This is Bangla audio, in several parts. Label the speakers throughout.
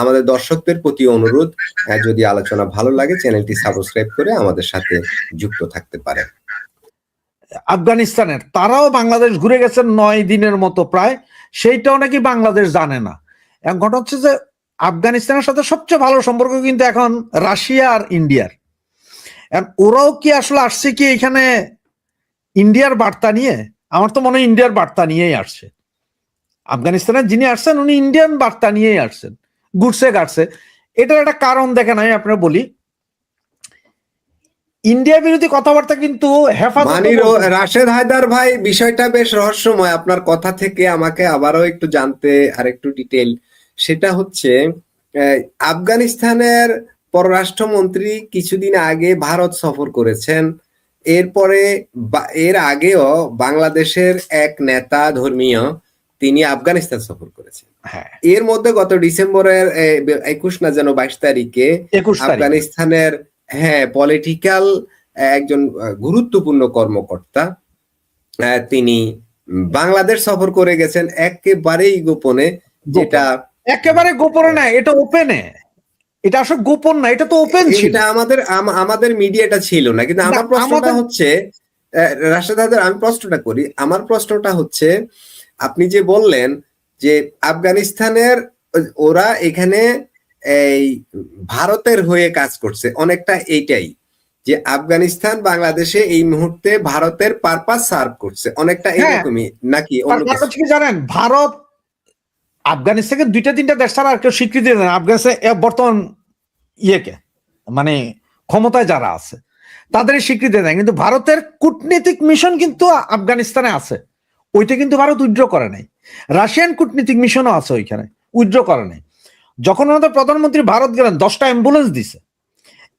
Speaker 1: আমাদের দর্শকদের প্রতি অনুরোধ যদি আলোচনা ভালো লাগে, চ্যানেলটি সাবস্ক্রাইব করে আমাদের সাথে যুক্ত থাকতে পারে
Speaker 2: আফগানিস্তানের, তারাও বাংলাদেশ ঘুরে গেছেন নয় দিনের মতো প্রায়, সেইটাও নাকি বাংলাদেশ জানে না। এখন ঘটনা হচ্ছে যে, আফগানিস্তানের সাথে সবচেয়ে ভালো সম্পর্ক কিন্তু এখন রাশিয়া আর ইন্ডিয়ার। ওরাও কি আসলে আসছে কি এখানে ইন্ডিয়ার বার্তা নিয়ে? আমার তো মনে হয় ইন্ডিয়ার বার্তা নিয়েই আসছে। আফগানিস্তানের যিনি আসছেন, উনি ইন্ডিয়ান বার্তা নিয়েই আসছেন। ঘুরছে গাড়ছে এটার একটা কারণ দেখেন আমি আপনার বলি। ইন্ডিয়া বিরোধী কথাবার্তা কিন্তু
Speaker 1: রাশেদ হায়দার ভাই বিষয়টা বেশ রহস্যময়। আপনার কথা থেকে আমাকে আবারও একটু জানতে আর একটু ডিটেল সেটা হচ্ছে আফগানিস্তানের পররাষ্ট্রমন্ত্রী কিছুদিন আগে ভারত সফর করেছেন। এরপরে এর আগেও বাংলাদেশের এক নেতা ধর্মীয় তিনি আফগানিস্তান সফর করেছেন।
Speaker 2: হ্যাঁ।
Speaker 1: এর মধ্যে গত ডিসেম্বরের একুশ না যেন বাইশ তারিখে আফগানিস্তানের হ্যাঁ পলিটিক্যাল একজন গুরুত্বপূর্ণ কর্মকর্তা তিনি বাংলাদেশ সফর করে গেছেন একেবারেই গোপনে যেটা
Speaker 2: একেবারে গোপনে না এটা ওপেনে এটা আসলে গোপন না এটা তো ওপেন ছিল।
Speaker 1: এটা আমাদের আমাদের মিডিয়াটা ছিল না কিন্তু আমার প্রশ্নটা হচ্ছে রাশেদ আমি প্রশ্নটা করি। আমার প্রশ্নটা হচ্ছে আপনি যে বললেন যে আফগানিস্তানের ওরা এখানে এই ভারতের হয়ে কাজ করছে। অনেকটা এইটাই যে আফগানিস্তান বাংলাদেশে এই মুহূর্তে ভারতের পারপাস সার্ভ করছে। অনেকটা
Speaker 2: হ্যাঁ।
Speaker 1: এরকমই নাকি
Speaker 2: জানেন? ভারত আফগানিস্তানকে দুইটা তিনটা দেশ ছাড়া আর কেউ স্বীকৃতি দেয় না। আফগানিস্তান বর্তমান ইয়েকে মানে ক্ষমতায় যারা আছে তাদের স্বীকৃতি দেয় কিন্তু ভারতের কূটনীতিক মিশন কিন্তু আফগানিস্তানে আছে। ওইটা কিন্তু ভারত উইড্র করে নাই। রাশিয়ান কূটনীতিক মিশনও আছে ওইখানে উইথড্র করে নাই। যখন আমাদের প্রধানমন্ত্রী ভারত গেলেন, দশটা অ্যাম্বুলেন্স দিছে।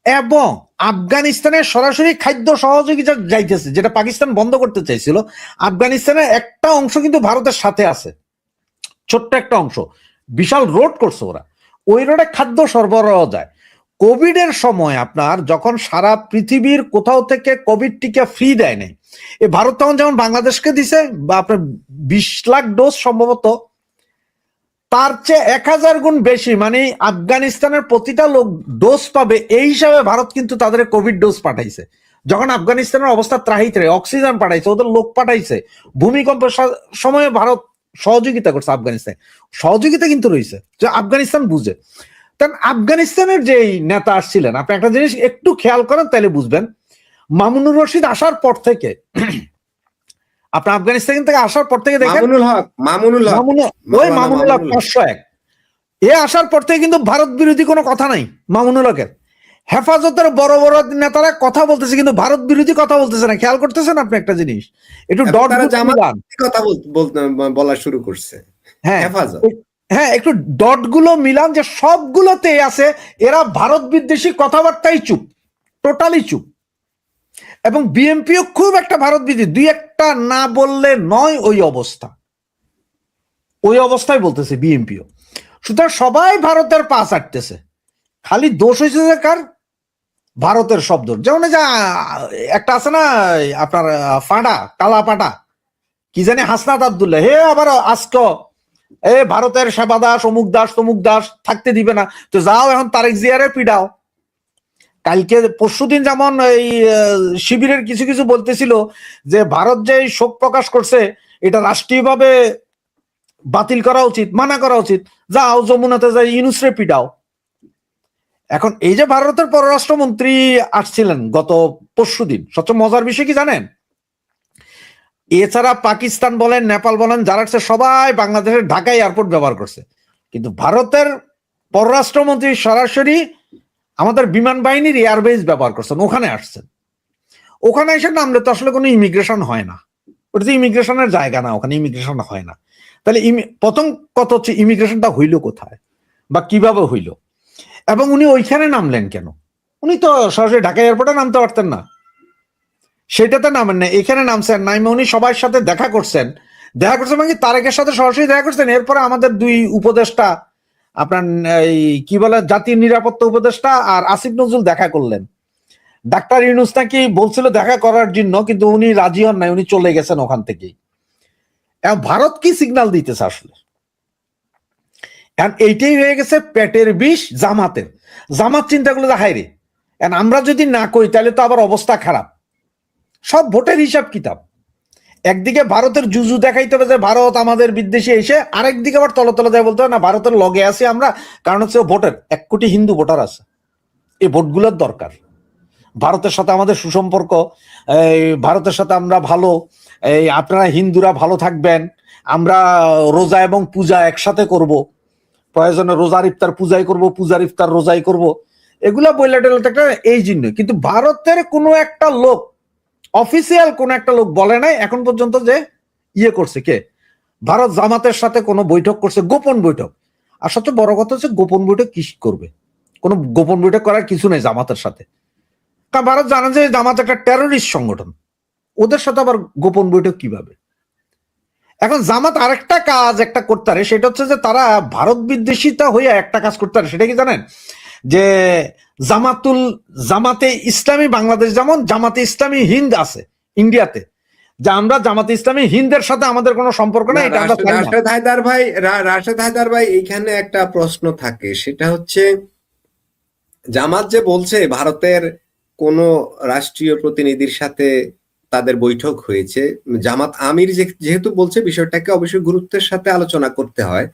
Speaker 2: এবং আফগানিস্তানের সরাসরি খাদ্য সহযোগিতা যাইতেছে, যেটা পাকিস্তান বন্ধ করতে চাইছিল, আফগানিস্তানের একটা অংশ কিন্তু ভারতের সাথে আছে। ছোট্ট একটা অংশ। বিশাল রোড করছে ওরা। ওই রোডে খাদ্য সরবরাহ যায়। কোভিড এর সময় আপনার যখন সারা পৃথিবীর কোথাও থেকে কোভিড টিকা ফ্রি দেয় নাই এ ভারত তখন যেমন বাংলাদেশকে দিছে, বা আপনার বিশ লাখ ডোজ সম্ভবত, তার চেয়ে এক হাজার গুণ বেশি মানে আফগানিস্তানের প্রতিটা লোক ডোজ পাবে, এই হিসাবে ভারত কিন্তু তাদের কোভিড ডোজ পাঠাইছে। যখন আফগানিস্তানের অবস্থা ত্রাহিত, অক্সিজেন পাঠাইছে, ওদের লোক পাঠাইছে ভূমিকম্পের সময়ে ভারত সহযোগিতা করছে আফগানিস্তান। সহযোগিতা কিন্তু রয়েছে, যে আফগানিস্তান বুঝে। কারণ আফগানিস্তানের যে নেতা আসছিলেন আপনি একটা জিনিস একটু খেয়াল করেন তাহলে বুঝবেন। মামুনুর রশিদ আসার পর থেকে আপনি আফগানিস্তান থেকে আসার পর থেকে দেখেন
Speaker 1: মামুনুল হক মামুনুল হক।
Speaker 2: ওই মামুনুল হক পাঁচশো এক। এ আসার পর থেকে কিন্তু ভারত বিরোধী কোনো কথা নাই মামুনুল হকের। হেফাজতের বড় বড় নেতারা কথা বলতেছে কিন্তু ভারত বিরোধী কথা বলতেছে না। খেয়াল করতেছেন আপনি একটা জিনিস? একটু ডট।
Speaker 1: কথা বলতে বলা শুরু করছে।
Speaker 2: হ্যাঁ
Speaker 1: হেফাজত।
Speaker 2: হ্যাঁ একটু ডটগুলো মিলান যে সবগুলোতে আছে, এরা ভারত বিদ্বেষী কথাবার্তাই চুপ টোটালি চুপ। এবং বিএনপিও খুব একটা ভারত বিদ্বেষী, দুই একটা না বললে নয় ওই অবস্থা। ওই অবস্থায় বলতেছে বিএনপিও সুতরাং সবাই ভারতের পা চাটতেছে খালি দোষ হয়েছে যে কার? ভারতের শব্দ যেমন যে একটা আছে না, আপনার ফাটা কালা পাটা কি জানি হাসনাত আবদুল্লাহ, হে আবার আজকে এ, ভারতের সেবা দাস, অমুক দাস, তমুক দাস, থাকতে দিবে না। তো যাও এখন তারেক জিয়ারে পিডাও কালকে পরশুদিন যেমন এই শিবিরের কিছু কিছু বলতেছিল যে, ভারত যে শোক প্রকাশ করছে, এটা রাষ্ট্রীয়ভাবে বাতিল করা উচিত, মানা করা উচিত। যাও, যমুনাতে যাই, ইউনুসরে পিডাও এখন এই যে ভারতের পররাষ্ট্রমন্ত্রী আসছিলেন গত পরশুদিন, সবচেয়ে মজার বিষয় কি জানেন? এছাড়া পাকিস্তান বলেন, নেপাল বলেন, যারা সবাই বাংলাদেশের ঢাকা এয়ারপোর্ট ব্যবহার করছে। কিন্তু ভারতের পররাষ্ট্রমন্ত্রী সরাসরি আমাদের বিমান বাহিনীর এয়ারবেস ব্যবহার করছেন, ওখানে আসছেন। ওখানে এসে নামলে তো আসলে কোনো ইমিগ্রেশন হয় না। ওটা তো ইমিগ্রেশনের জায়গা না, ওখানে ইমিগ্রেশন হয় না। তাহলে প্রথম কথা হচ্ছে ইমিগ্রেশনটা হইল কোথায় বা কীভাবে হইল? এবং উনি ওইখানে নামলেন কেন? উনি তো সরাসরি ঢাকা এয়ারপোর্টে নামতে পারতেন না। সেটাতে নামেন না এখানে নামছেন নাইমে উনি সবার সাথে দেখা করছেন। দেখা করছেন মানে তারেকের সাথে সরাসরি দেখা করছেন? এরপরে আমাদের দুই উপদেষ্টা, আপনার এই কি বলে জাতীয় নিরাপত্তা উপদেষ্টা আর আসিফ নজরুল দেখা করলেন। ডাক্তার ইউনুস নাকি বলছিল দেখা করার জন্য, কিন্তু উনি রাজি হন নাই, উনি চলে গেছেন ওখান থেকেই। ভারত কি সিগন্যাল দিতেছে আসলে? এইটাই হয়ে গেছে পেটের বিষ জামাতের। জামাত চিন্তা করলে হাই রে আমরা যদি না করি, তাহলে তো আবার অবস্থা খারাপ। সব ভোটের হিসাব কিতাব। একদিকে ভারতের জুজু দেখাইতে হবে যে ভারত আমাদের বিদ্বেষী এসে আরেকদিকে আবার তলে তলে যায় বলতে হবে না, ভারতের লগে আছি আমরা, কারণ হচ্ছে ভোটের, এক কোটি হিন্দু ভোটার আছে। এই ভোটগুলোর দরকার। ভারতের সাথে আমাদের সুসম্পর্ক ভারতের সাথে আমরা ভালো, এই আপনারা হিন্দুরা ভালো থাকবেন, আমরা রোজা এবং পূজা একসাথে করব, প্রয়োজনে রোজার ইফতার পূজাই করব, পূজার ইফতার রোজাই করব। এগুলা বইলা টেলা একটা এই জন্য কিন্তু ভারতের কোনো একটা লোক অফিসিয়াল কোন একটা লোক বলে নাই, এখন পর্যন্ত যে ইয়ে করছে কে? ভারত জামাতের সাথে কোনো বৈঠক করছে, গোপন বৈঠক। আর সবচেয়ে বড় কথা হচ্ছে গোপন বৈঠক কি করবে? কোনো গোপন বৈঠক করার কিছু নেই জামাতের সাথে। কারণ ভারত জানে যে জামাত একটা টেরোরিস্ট সংগঠন। ওদের সাথে আবার গোপন বৈঠক কীভাবে? এখন জামাত আরেকটা কাজ একটা করতে পারে সেটা হচ্ছে যে তারা ভারত বিদ্বেষিতা হইয়া একটা কাজ করতে পারে সেটা কি জানেন? যে জামাতুল জামাতে ইসলামী বাংলাদেশ যেমন জামাতে ইসলামী হিন্দ আছে ইন্ডিয়াতে যে আমরা জামাতে ইসলামী হিন্দের সাথে আমাদের কোনো সম্পর্ক নেই এটা আমরা
Speaker 1: রাশেদ- হায়দার ভাই রাশেদ হায়দার ভাই এইখানে একটা প্রশ্ন থাকে সেটা হচ্ছে জামাত যে বলছে ভারতের কোন রাষ্ট্রীয় প্রতিনিধির সাথে তাদের বৈঠক হয়েছে জামাত আমির যেহেতু বলছে বিষয়টাকে অবশ্যই গুরুত্বের সাথে আলোচনা করতে হয়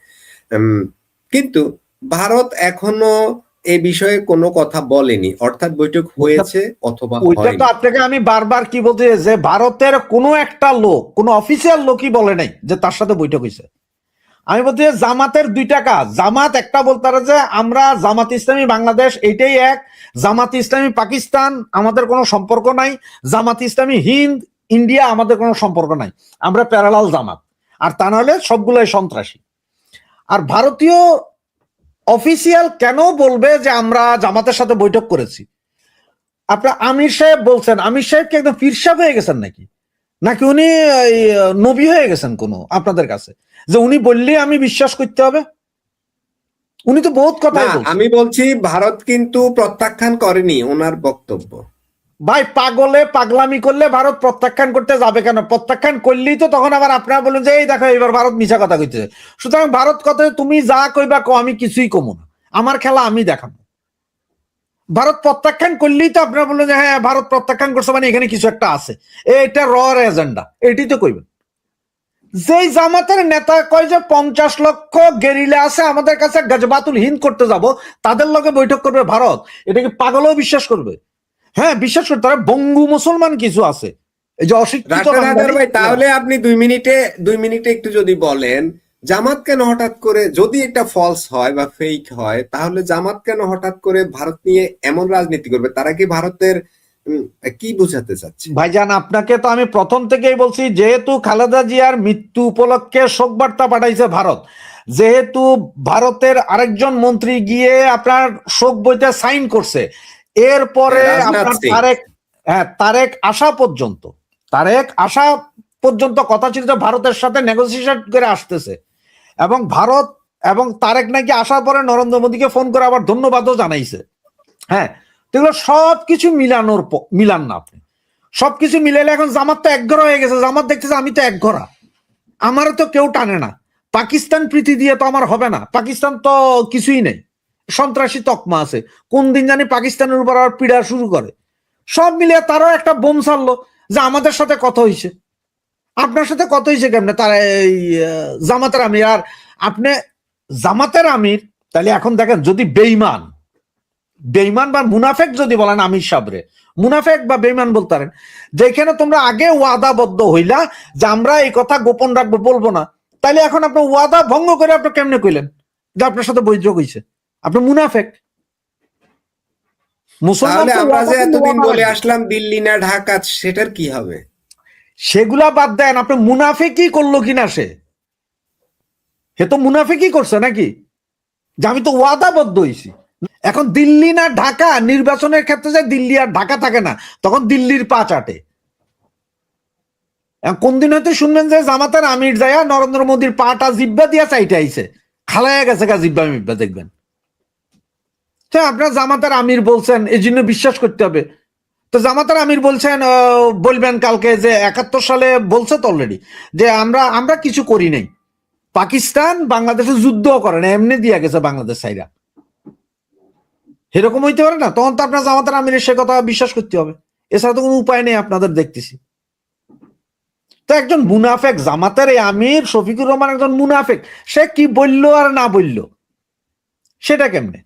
Speaker 1: উম, কিন্তু ভারত এখনও এ বিষয়ে কোনো কথা বলেনি। অর্থাৎ বৈঠক হয়েছে অথবা
Speaker 2: ওইটা তো আপনাকে আমি বারবার কি বলতে যে ভারতের কোনো একটা লোক কোনো অফিসিয়াল লোকই বলে নাই যে তার সাথে বৈঠক হয়েছে। আমি বলতে জামাতের দুইটা কাজ। জামাত একটা বলতে পারে যে আমরা জামাত ইসলামী বাংলাদেশ এইটাই এক। জামাত ইসলামী পাকিস্তান আমাদের কোনো সম্পর্ক নাই। জামাত ইসলামী হিন্দ ইন্ডিয়া আমাদের কোনো সম্পর্ক নাই। আমরা প্যারালাল জামাত। আর তা নাহলে সবগুলোই সন্ত্রাসী। আর ভারতীয় অফিসিয়াল কেন বলবে যে আমরা জামাতের সাথে বৈঠক করেছি? আপনার আমির সাহেব বলছেন আমির সাহেব কি একদম ফিরসা হয়ে গেছেন নাকি? নাকি উনি নবী হয়ে গেছেন কোনো আপনাদের কাছে? যে উনি বললেই আমি বিশ্বাস করতে হবে? উনি তো বহুত কথা
Speaker 1: আমি বলছি ভারত কিন্তু প্রত্যাখ্যান করেনি ওনার বক্তব্য।
Speaker 2: ভাই, পাগলে পাগলামি করলে ভারত প্রত্যাখ্যান করতে যাবে কেন? প্রত্যাখ্যান করলেই তো তখন আবার আপনারা বলেন যে, এই দেখো এবার ভারত মিছা কথা কইতেছে। সুতরাং ভারত কথা তুমি যা কইবা কো আমি কিছুই কমু না। আমার খেলা আমি দেখাবো। ভারত প্রত্যাখ্যান করলেই তো আপনারা বললেন যে হ্যাঁ ভারত প্রত্যাখ্যান করছে মানে এখানে কিছু একটা আছে। এটা র এজেন্ডা এটি তো কইবেন। যেই জামাতের নেতা কয় যে, পঞ্চাশ লক্ষ গেরিলা আছে আমাদের কাছে, গজবাতুল হিন্দ করতে যাব, তাদের লগে বৈঠক করবে ভারত। এটা কি পাগলও বিশ্বাস করবে? হ্যাঁ বিশ্বাস করতে পারে বঙ্গু মুসলমান কিছু আছে। এই যে অশিক্ষিত
Speaker 1: ভাই তাহলে আপনি দুই মিনিটে দুই মিনিটে একটু যদি বলেন জামাত কেন হঠাৎ করে যদি এটা ফলস হয় বা ফেক হয় তাহলে জামাত কেন হঠাৎ করে ভারত নিয়ে এমন রাজনীতি করবে? তারা কি ভারতের কি বোঝাতে চাচ্ছে?
Speaker 2: ভাইজান আপনাকে তো আমি প্রথম থেকেই বলছি যেহেতু খালেদা জিয়ার মৃত্যু উপলক্ষে শোক বার্তা পাঠাইছে ভারত যেহেতু ভারতের আরেকজন মন্ত্রী গিয়ে আপনার শোক বইতে সাইন করছে এরপরে। তারেক হ্যাঁ তারেক আসা পর্যন্ত তারেক আসা পর্যন্ত কথা ছিল যে ভারতের সাথে নেগোসিয়েশন করে আসতেছে। এবং ভারত এবং তারেক নাকি আসার পরে নরেন্দ্র মোদীকে ফোন করে আবার ধন্যবাদও জানাইছে। হ্যাঁ তো এগুলো সবকিছু মিলানোর মিলান না আপনি। সবকিছু মিলাইলে এখন জামাত তো একঘরা হয়ে গেছে। জামাত দেখতেছে আমি তো একঘরা। আমারও তো কেউ টানে না। পাকিস্তান প্রীতি দিয়ে তো আমার হবে না। পাকিস্তান তো কিছুই নেই। সন্ত্রাসী তকমা আছে। কোন দিন জানি পাকিস্তানের উপর আবার পীড়া শুরু করে। সব মিলিয়ে তারও একটা বোম ছাড়লো যে আমাদের সাথে কথা হয়েছে। আপনার সাথে কথা হয়েছে কেমনে? তারা এই জামাতের আমির। আর আপনি জামাতের আমির, তাহলে এখন দেখেন, যদি বেইমান বেইমান বা মুনাফেক যদি বলেন আমির সাবরে, মুনাফেক বা বেইমান বলতে পারেন যেখানে তোমরা আগে ওয়াদাবদ্ধ হইলা যে আমরা এই কথা গোপন রাখব, বলব না। তাইলে এখন আপনার ওয়াদা ভঙ্গ করে আপনি কেমনে কইলেন? যে আপনার সাথে বৈঠক হইছে। আপনি মুনাফেক। মুসলমান
Speaker 1: এতদিন বলে আসলাম দিল্লি না ঢাকা সেটার কি হবে?
Speaker 2: সেগুলা বাদ দেন আপনি মুনাফেকই করল কিনা সে? হে তো মুনাফেকই করছে নাকি? যে আমি তো ওয়াদাবদ্ধ হইছি। এখন দিল্লি না ঢাকা নির্বাচনের ক্ষেত্রে যে দিল্লি আর ঢাকা থাকে না তখন দিল্লির পা চাটে। এখন কোন দিন হয়তো শুনবেন যে জামাতার আমির যায় নরেন্দ্র মোদীর পাটা জিব্বা দিয়া চাইতে আইছে। খালাইয়া গেছে গা জিব্বা মিব্বা দেখবেন। তো আপনার জামাতার আমির বলছেন, এই জন্য বিশ্বাস করতে হবে। তো জামাতার আমির বলছেন বলবেন কালকে যে একাত্তর সালে বলছে তো অলরেডি যে আমরা আমরা কিছু করি নাই। পাকিস্তান বাংলাদেশে যুদ্ধ করে না, এমনি দিয়া গেছে বাংলাদেশ সাইরা এরকম হইতে পারে না? তখন তো আপনার জামাতার আমিরের সে কথা বিশ্বাস করতে হবে। এছাড়া তো কোনো উপায় নেই আপনাদের দেখতেছি। তো একজন মুনাফেক, জামাতের এই আমির শফিকুর রহমান একজন মুনাফেক, সে কি বলল আর না বলল? সেটা কেমনে?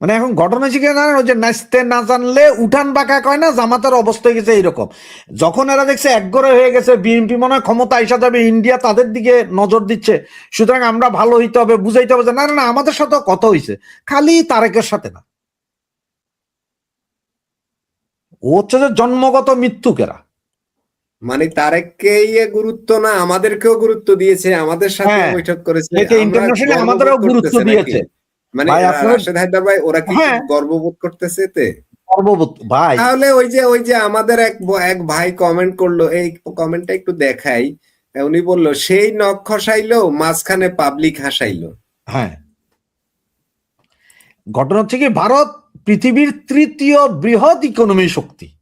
Speaker 2: মানে এখন ঘটনা শিখে জানেন ওই যে নাচতে না জানলে উঠান বাঁকা কয় না জামাতের অবস্থা গেছে এইরকম। যখন এরা দেখছে একগরে হয়ে গেছে বিএনপি মনে হয় ক্ষমতা আইসা যাবে ইন্ডিয়া তাদের দিকে নজর দিচ্ছে সুতরাং আমরা ভালো হইতে হবে বুঝাইতে হবে যে না না আমাদের সাথে কথা হইছে খালি তারেকের সাথে না। ও হচ্ছে যে জন্মগত মৃত্যু কেরা
Speaker 1: মানে তারেককে ইয়ে গুরুত্ব না আমাদেরকেও গুরুত্ব দিয়েছে আমাদের সাথে
Speaker 2: হ্যাঁ,
Speaker 1: বৈঠক করেছে গর্ববোধ
Speaker 2: আমাদেরও গুরুত্ব দিয়েছে।
Speaker 1: মানে রাশেদ হায়দার ভাই ওরা কি
Speaker 2: হ্যাঁ।
Speaker 1: গর্ববোধ করতেছে এতে?
Speaker 2: ভাই।
Speaker 1: তাহলে ওই যে ওই যে আমাদের এক এক ভাই কমেন্ট করল এই কমেন্টটা একটু দেখাই। উনি বলল সেই নখ খসাইলো মাঝখানে পাবলিক হাসাইলো।
Speaker 2: হ্যাঁ। ঘটনা হচ্ছে কি ভারত পৃথিবীর তৃতীয় বৃহৎ ইকোনমি শক্তি।